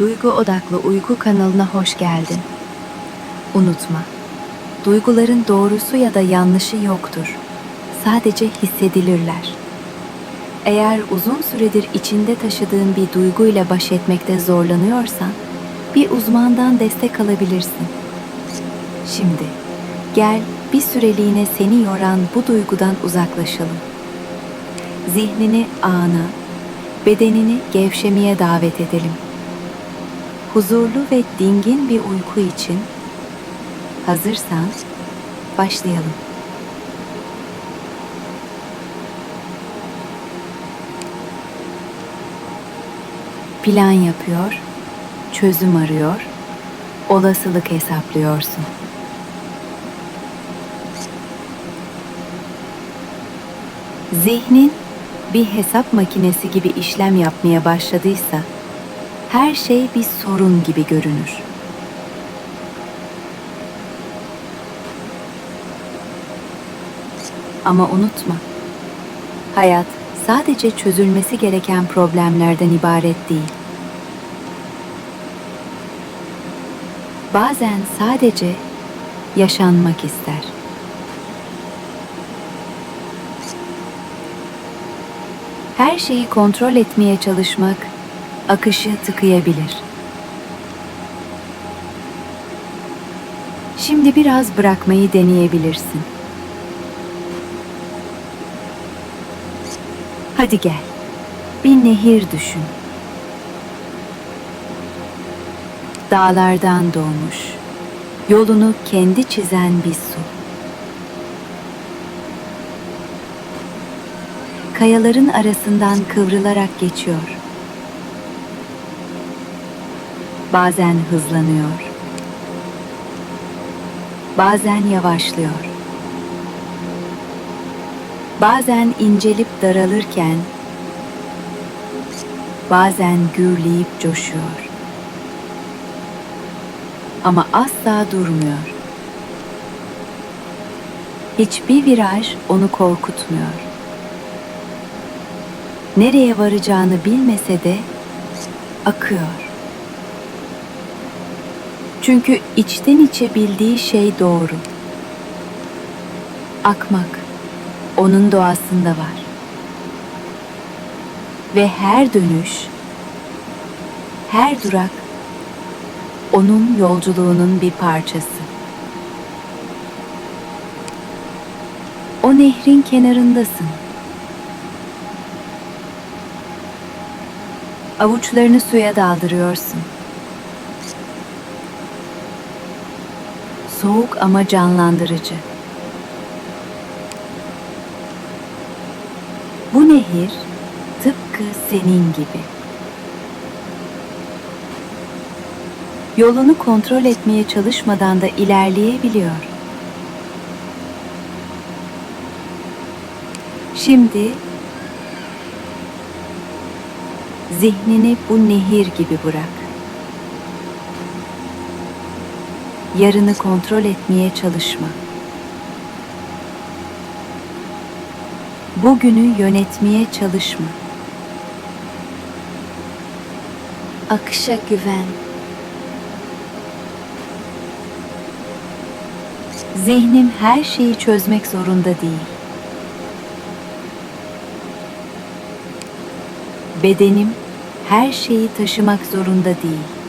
Duygu Odaklı Uyku kanalına hoş geldin. Unutma, duyguların doğrusu ya da yanlışı yoktur. Sadece hissedilirler. Eğer uzun süredir içinde taşıdığın bir duyguyla baş etmekte zorlanıyorsan, bir uzmandan destek alabilirsin. Şimdi gel bir süreliğine seni yoran bu duygudan uzaklaşalım. Zihnini ana, bedenini gevşemeye davet edelim. Huzurlu ve dingin bir uyku için hazırsan başlayalım. Plan yapıyor, çözüm arıyor, olasılık hesaplıyorsun. Zihnin bir hesap makinesi gibi işlem yapmaya başladıysa her şey bir sorun gibi görünür. Ama unutma. Hayat sadece çözülmesi gereken problemlerden ibaret değil. Bazen sadece yaşanmak ister. Her şeyi kontrol etmeye çalışmak akışı tıkayabilir. Şimdi biraz bırakmayı deneyebilirsin. Hadi gel. Bir nehir düşün. Dağlardan doğmuş, yolunu kendi çizen bir su. Kayaların arasından kıvrılarak geçiyor. Bazen hızlanıyor. Bazen yavaşlıyor. Bazen incelip daralırken bazen gürleyip coşuyor. Ama asla durmuyor. Hiçbir viraj onu korkutmuyor. Nereye varacağını bilmese de akıyor. Çünkü içten içe bildiği şey doğru. Akmak onun doğasında var. Ve her dönüş, her durak onun yolculuğunun bir parçası. O nehrin kenarındasın. Avuçlarını suya daldırıyorsun. Soğuk ama canlandırıcı. Bu nehir tıpkı senin gibi. Yolunu kontrol etmeye çalışmadan da ilerleyebiliyor. Şimdi zihnini bu nehir gibi bırak. Yarını kontrol etmeye çalışma. Bugünü yönetmeye çalışma. Akışa güven. Zihnim her şeyi çözmek zorunda değil. Bedenim her şeyi taşımak zorunda değil.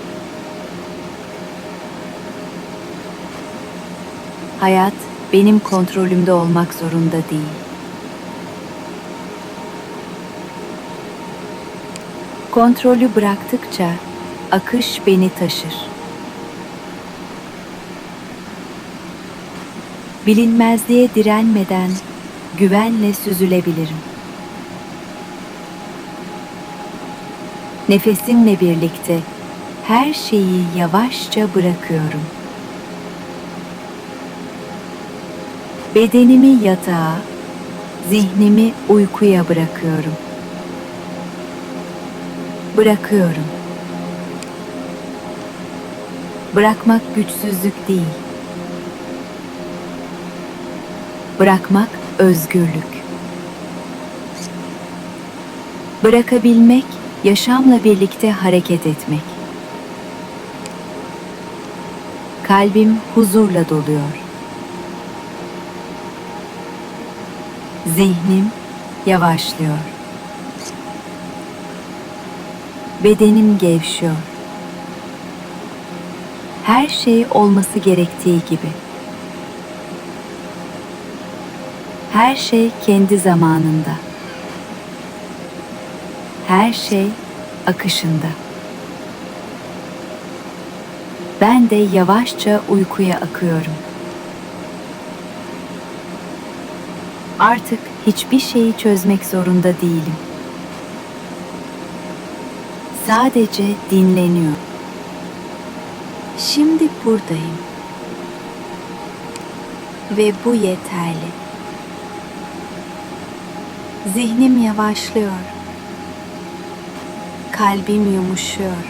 Hayat benim kontrolümde olmak zorunda değil. Kontrolü bıraktıkça akış beni taşır. Bilinmezliğe direnmeden güvenle süzülebilirim. Nefesimle birlikte her şeyi yavaşça bırakıyorum. Bedenimi yatağa, zihnimi uykuya bırakıyorum. Bırakıyorum. Bırakmak güçsüzlük değil. Bırakmak özgürlük. Bırakabilmek, yaşamla birlikte hareket etmek. Kalbim huzurla doluyor. Zihnim yavaşlıyor. Bedenim gevşiyor. Her şey olması gerektiği gibi. Her şey kendi zamanında. Her şey akışında. Ben de yavaşça uykuya akıyorum. Artık hiçbir şeyi çözmek zorunda değilim. Sadece dinleniyor. Şimdi buradayım. Ve bu yeterli. Zihnim yavaşlıyor. Kalbim yumuşuyor.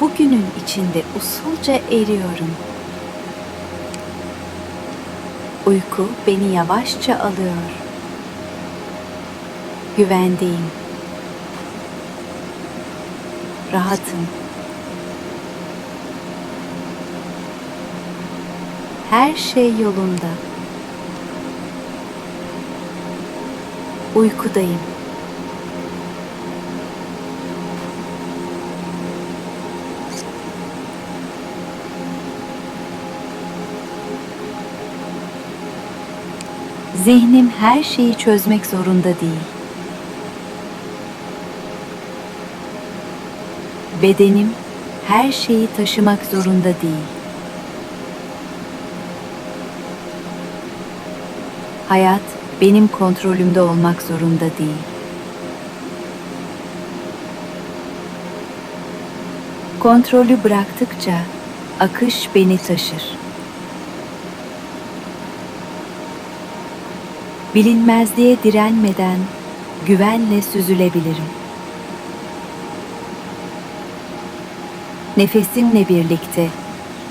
Bugünün içinde usulca eriyorum. Uyku beni yavaşça alıyor. Güvendeyim. Rahatım. Her şey yolunda. Uykudayım. Zihnim her şeyi çözmek zorunda değil. Bedenim her şeyi taşımak zorunda değil. Hayat benim kontrolümde olmak zorunda değil. Kontrolü bıraktıkça akış beni taşır. Bilinmezliğe direnmeden güvenle süzülebilirim. Nefesimle birlikte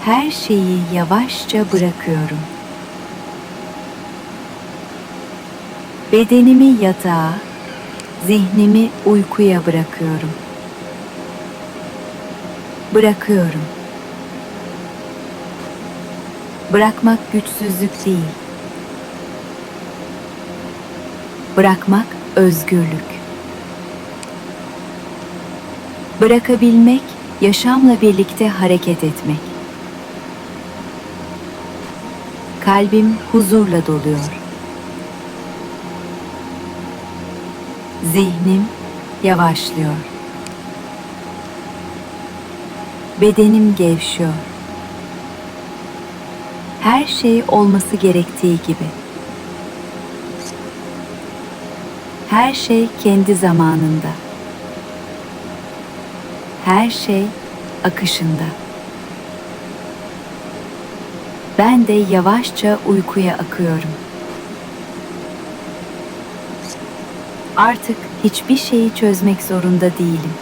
her şeyi yavaşça bırakıyorum. Bedenimi yatağa, zihnimi uykuya bırakıyorum. Bırakıyorum. Bırakmak güçsüzlük değil. Bırakmak özgürlük. Bırakabilmek yaşamla birlikte hareket etmek. Kalbim huzurla doluyor. Zihnim yavaşlıyor. Bedenim gevşiyor. Her şey olması gerektiği gibi. Her şey kendi zamanında. Her şey akışında. Ben de yavaşça uykuya akıyorum. Artık hiçbir şeyi çözmek zorunda değilim.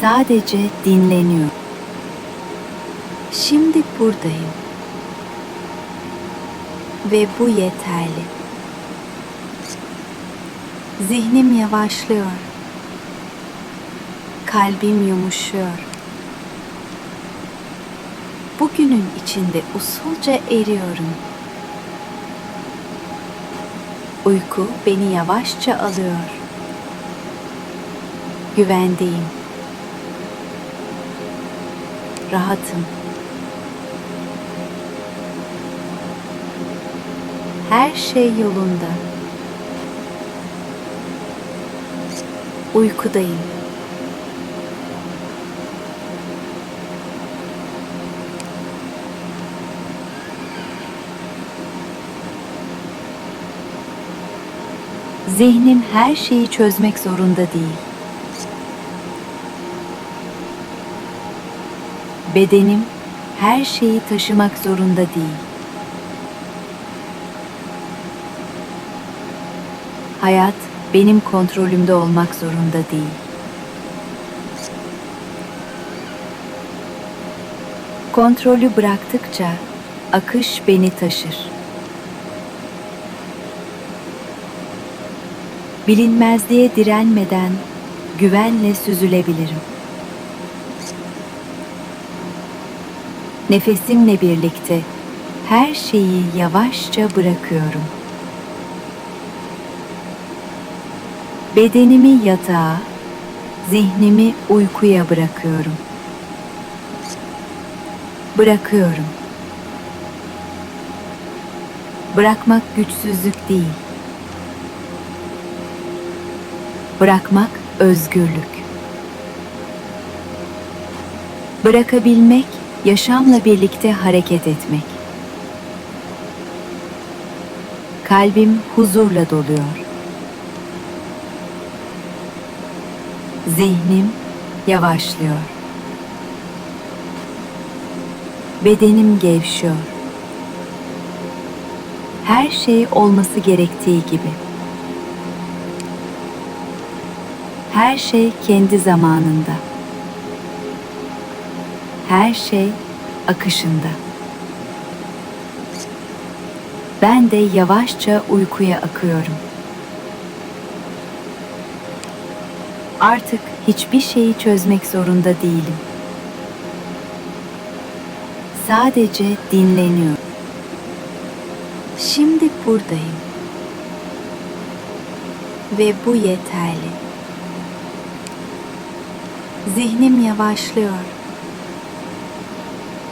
Sadece dinleniyor. Şimdi buradayım. Ve bu yeterli. Zihnim yavaşlıyor. Kalbim yumuşuyor. Bugünün içinde usulca eriyorum. Uyku beni yavaşça alıyor. Güvendeyim. Rahatım. Her şey yolunda. Uykudayım. Zihnim her şeyi çözmek zorunda değil. Bedenim her şeyi taşımak zorunda değil. Hayat benim kontrolümde olmak zorunda değil. Kontrolü bıraktıkça akış beni taşır. Bilinmezliğe direnmeden güvenle süzülebilirim. Nefesimle birlikte her şeyi yavaşça bırakıyorum.'' Bedenimi yatağa, zihnimi uykuya bırakıyorum. Bırakıyorum. Bırakmak güçsüzlük değil. Bırakmak özgürlük. Bırakabilmek, yaşamla birlikte hareket etmek. Kalbim huzurla doluyor. Zihnim yavaşlıyor. Bedenim gevşiyor. Her şey olması gerektiği gibi. Her şey kendi zamanında. Her şey akışında. Ben de yavaşça uykuya akıyorum. Artık hiçbir şeyi çözmek zorunda değilim. Sadece dinleniyorum. Şimdi buradayım. Ve bu yeterli. Zihnim yavaşlıyor.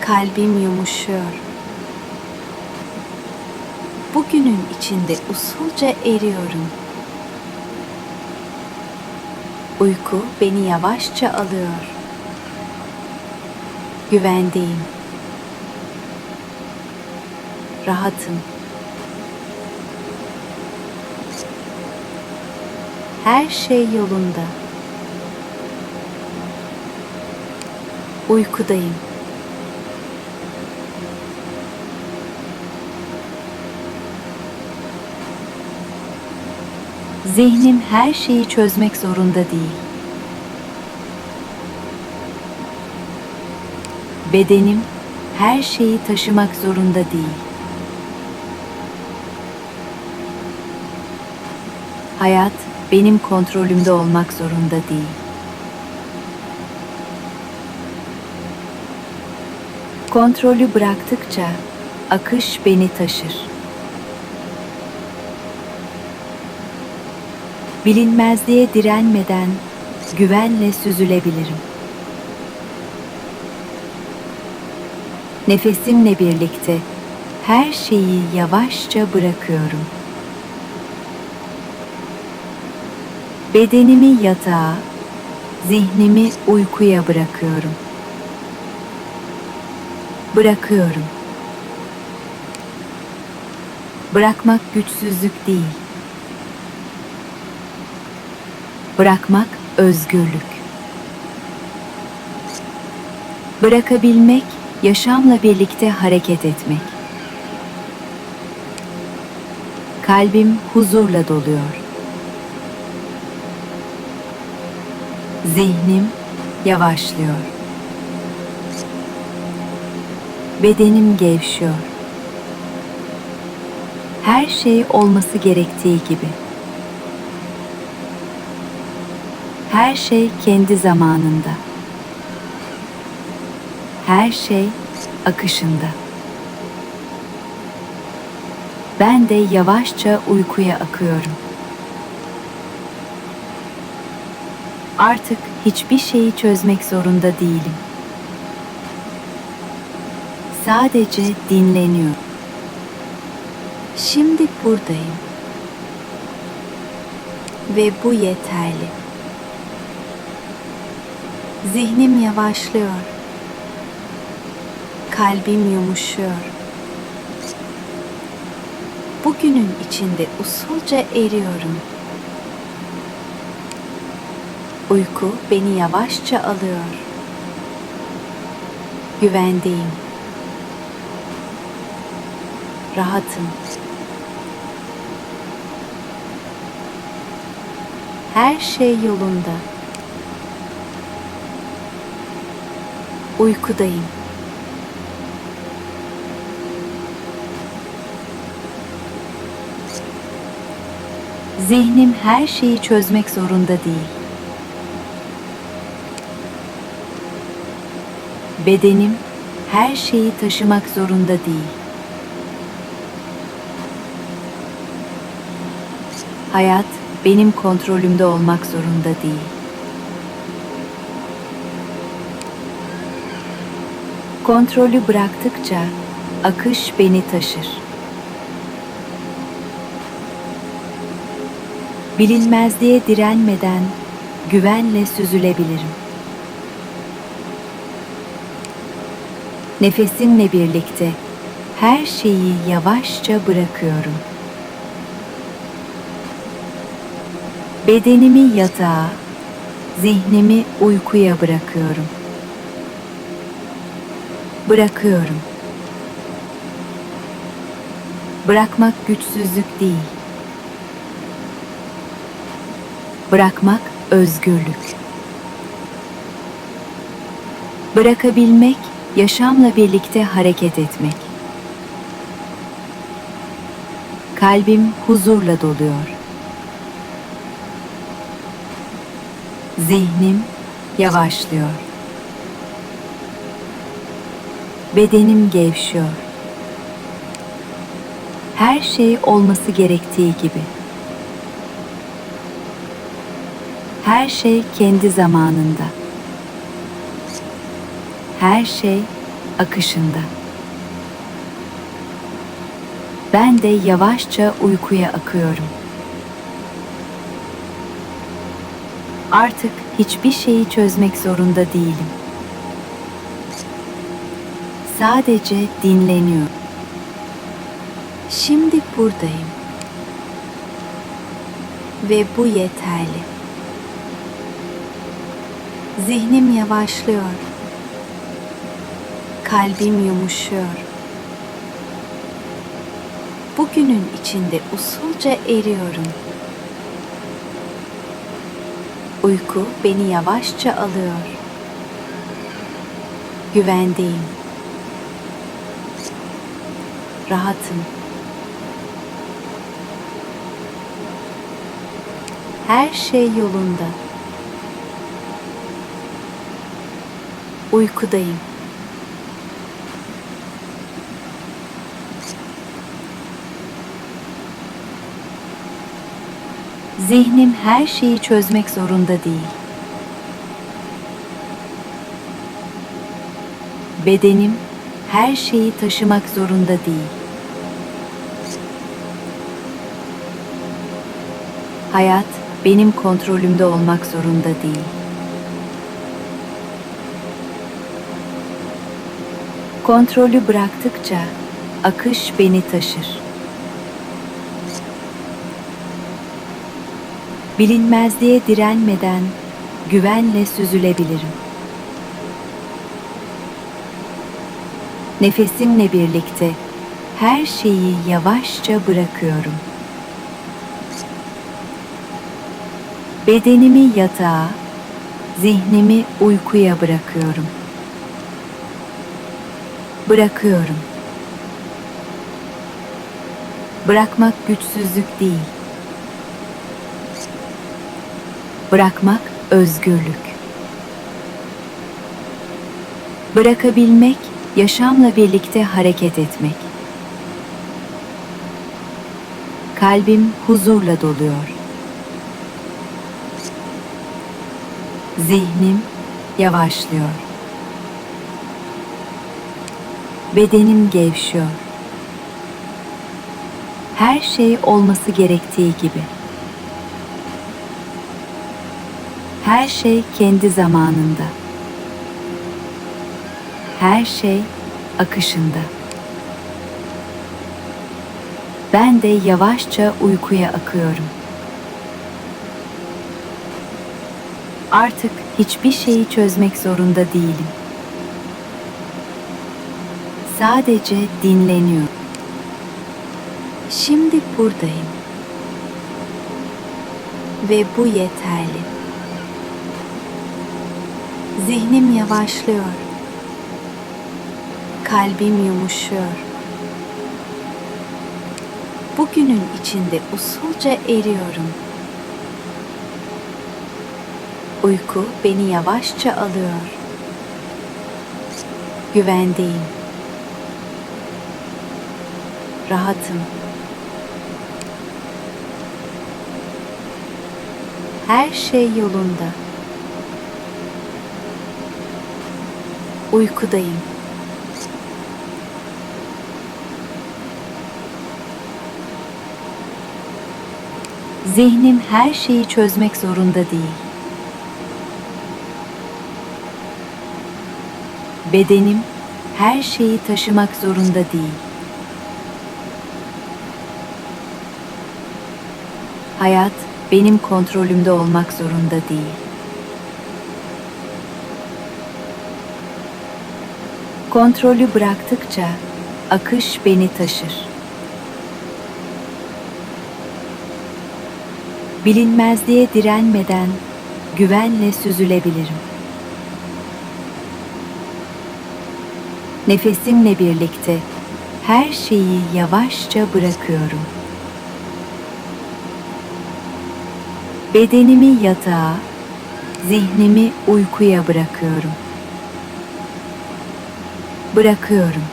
Kalbim yumuşuyor. Bugünün içinde usulca eriyorum. Uyku beni yavaşça alıyor. Güvendeyim. Rahatım. Her şey yolunda. Uykudayım. Zihnim her şeyi çözmek zorunda değil. Bedenim her şeyi taşımak zorunda değil. Hayat benim kontrolümde olmak zorunda değil. Kontrolü bıraktıkça akış beni taşır. Bilinmezliğe direnmeden güvenle süzülebilirim. Nefesimle birlikte her şeyi yavaşça bırakıyorum. Bedenimi yatağa, zihnimi uykuya bırakıyorum. Bırakıyorum. Bırakmak güçsüzlük değil. Bırakmak özgürlük. Bırakabilmek, yaşamla birlikte hareket etmek. Kalbim huzurla doluyor. Zihnim yavaşlıyor. Bedenim gevşiyor. Her şey olması gerektiği gibi. Her şey kendi zamanında. Her şey akışında. Ben de yavaşça uykuya akıyorum. Artık hiçbir şeyi çözmek zorunda değilim. Sadece dinleniyorum. Şimdi buradayım. Ve bu yeterli. Zihnim yavaşlıyor. Kalbim yumuşuyor. Bugünün içinde usulca eriyorum. Uyku beni yavaşça alıyor. Güvendeyim. Rahatım. Her şey yolunda. Uykudayım. Zihnim her şeyi çözmek zorunda değil. Bedenim her şeyi taşımak zorunda değil. Hayat benim kontrolümde olmak zorunda değil. Kontrolü bıraktıkça akış beni taşır. Bilinmezliğe direnmeden güvenle süzülebilirim. Nefesimle birlikte her şeyi yavaşça bırakıyorum. Bedenimi yatağa, zihnimi uykuya bırakıyorum. Bırakıyorum. Bırakmak güçsüzlük değil. Bırakmak özgürlük. Bırakabilmek, yaşamla birlikte hareket etmek. Kalbim huzurla doluyor. Zihnim yavaşlıyor. Bedenim gevşiyor. Her şey olması gerektiği gibi. Her şey kendi zamanında. Her şey akışında. Ben de yavaşça uykuya akıyorum. Artık hiçbir şeyi çözmek zorunda değilim. Sadece dinleniyorum. Şimdi buradayım. Ve bu yeterli. Zihnim yavaşlıyor. Kalbim yumuşuyor. Bugünün içinde usulca eriyorum. Uyku beni yavaşça alıyor. Güvendeyim. Rahatım. Her şey yolunda. Uykudayım. Zihnim her şeyi çözmek zorunda değil. Bedenim her şeyi taşımak zorunda değil. Hayat benim kontrolümde olmak zorunda değil. Kontrolü bıraktıkça akış beni taşır. Bilinmezliğe direnmeden güvenle süzülebilirim. Nefesimle birlikte her şeyi yavaşça bırakıyorum. Bedenimi yatağa, zihnimi uykuya bırakıyorum. Bırakıyorum. Bırakmak güçsüzlük değil. Bırakmak özgürlük. Bırakabilmek, yaşamla birlikte hareket etmek. Kalbim huzurla doluyor. Zihnim yavaşlıyor. Bedenim gevşiyor. Her şey olması gerektiği gibi. Her şey kendi zamanında. Her şey akışında. Ben de yavaşça uykuya akıyorum. Artık hiçbir şeyi çözmek zorunda değilim. Sadece dinleniyorum. Şimdi buradayım. Ve bu yeterli. Zihnim yavaşlıyor. Kalbim yumuşuyor. Bugünün içinde usulca eriyorum. Uyku beni yavaşça alıyor. Güvendeyim. Rahatım. Her şey yolunda. Uykudayım. Zihnim her şeyi çözmek zorunda değil. Bedenim her şeyi taşımak zorunda değil. Hayat benim kontrolümde olmak zorunda değil. Kontrolü bıraktıkça akış beni taşır. Bilinmezliğe direnmeden güvenle süzülebilirim. Nefesimle birlikte her şeyi yavaşça bırakıyorum. Bedenimi yatağa, zihnimi uykuya bırakıyorum. Bırakıyorum.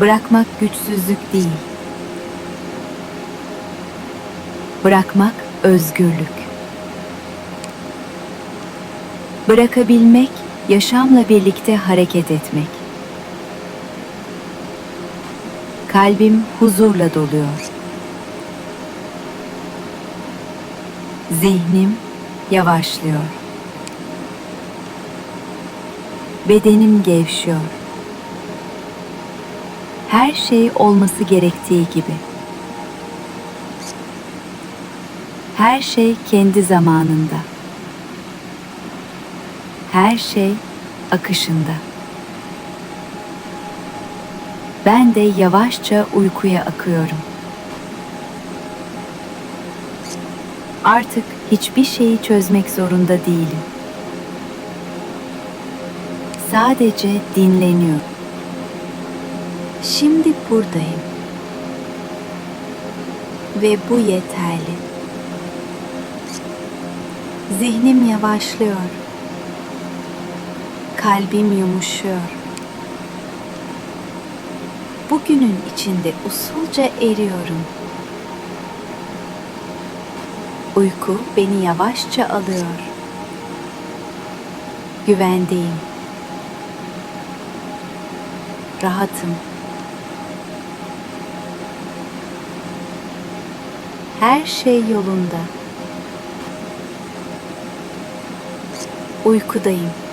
Bırakmak güçsüzlük değil. Bırakmak özgürlük. Bırakabilmek yaşamla birlikte hareket etmek. Kalbim huzurla doluyor. Zihnim yavaşlıyor. Bedenim gevşiyor. Her şey olması gerektiği gibi. Her şey kendi zamanında. Her şey akışında. Ben de yavaşça uykuya akıyorum. Artık hiçbir şeyi çözmek zorunda değilim. Sadece dinleniyorum. Şimdi buradayım. Ve bu yeterli. Zihnim yavaşlıyor. Kalbim yumuşuyor. Bugünün içinde usulca eriyorum. Uyku beni yavaşça alıyor. Güvendeyim. Rahatım. Her şey yolunda. Uykudayım.